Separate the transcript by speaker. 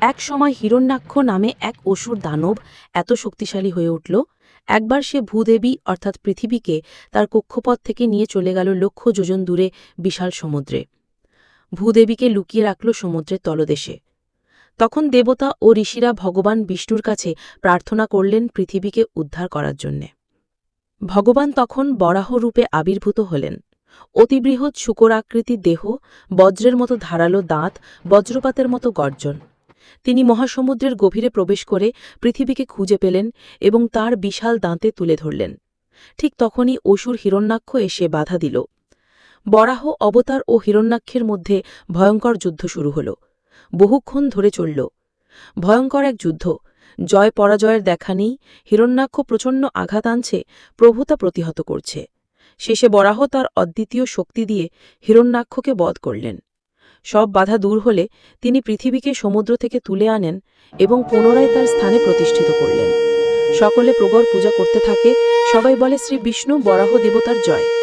Speaker 1: এক সময় হিরণ্যাক্ষ নামে এক অসুর দানব এত শক্তিশালী হয়ে উঠল। একবার সে ভূদেবী অর্থাৎ পৃথিবীকে তার কক্ষপথ থেকে নিয়ে চলে গেল লক্ষ যোজন দূরে বিশাল সমুদ্রে। ভূদেবীকে লুকিয়ে রাখল সমুদ্রের তলদেশে। তখন দেবতা ও ঋষিরা ভগবান বিষ্ণুর কাছে প্রার্থনা করলেন পৃথিবীকে উদ্ধার করার জন্যে। ভগবান তখন বরাহ রূপে আবির্ভূত হলেন। অতিবৃহৎ শুকরাকৃতির দেহ, বজ্রের মতো ধারালো দাঁত, বজ্রপাতের মতো গর্জন। তিনি মহাসমুদ্রের গভীরে প্রবেশ করে পৃথিবীকে খুঁজে পেলেন এবং তার বিশাল দাঁতে তুলে ধরলেন। ঠিক তখনই অসুর হিরণ্যাক্ষ এসে বাধা দিল। বরাহ, অবতার ও হিরণ্যাক্ষের মধ্যে ভয়ঙ্কর যুদ্ধ শুরু হল। বহুক্ষণ ধরে চলল। ভয়ঙ্কর এক যুদ্ধ। জয় পরাজয়ের দেখা নেই। হিরণ্যাক্ষ প্রচণ্ড আঘাত আনছে, প্রভুতা প্রতিহত করছে। শেষে বরাহ তার অদ্বিতীয় শক্তি দিয়ে হিরণ্যাক্ষকে বধ করলেন। সব বাধা দূর হলে তিনি পৃথিবীকে সমুদ্র থেকে তুলে আনেন এবং পুনরায় তার স্থানে প্রতিষ্ঠিত করলেন। সকলে প্রগর পূজা করতে থাকে। সবাই বলে শ্রী বিষ্ণু বরাহ দেবতার জয়।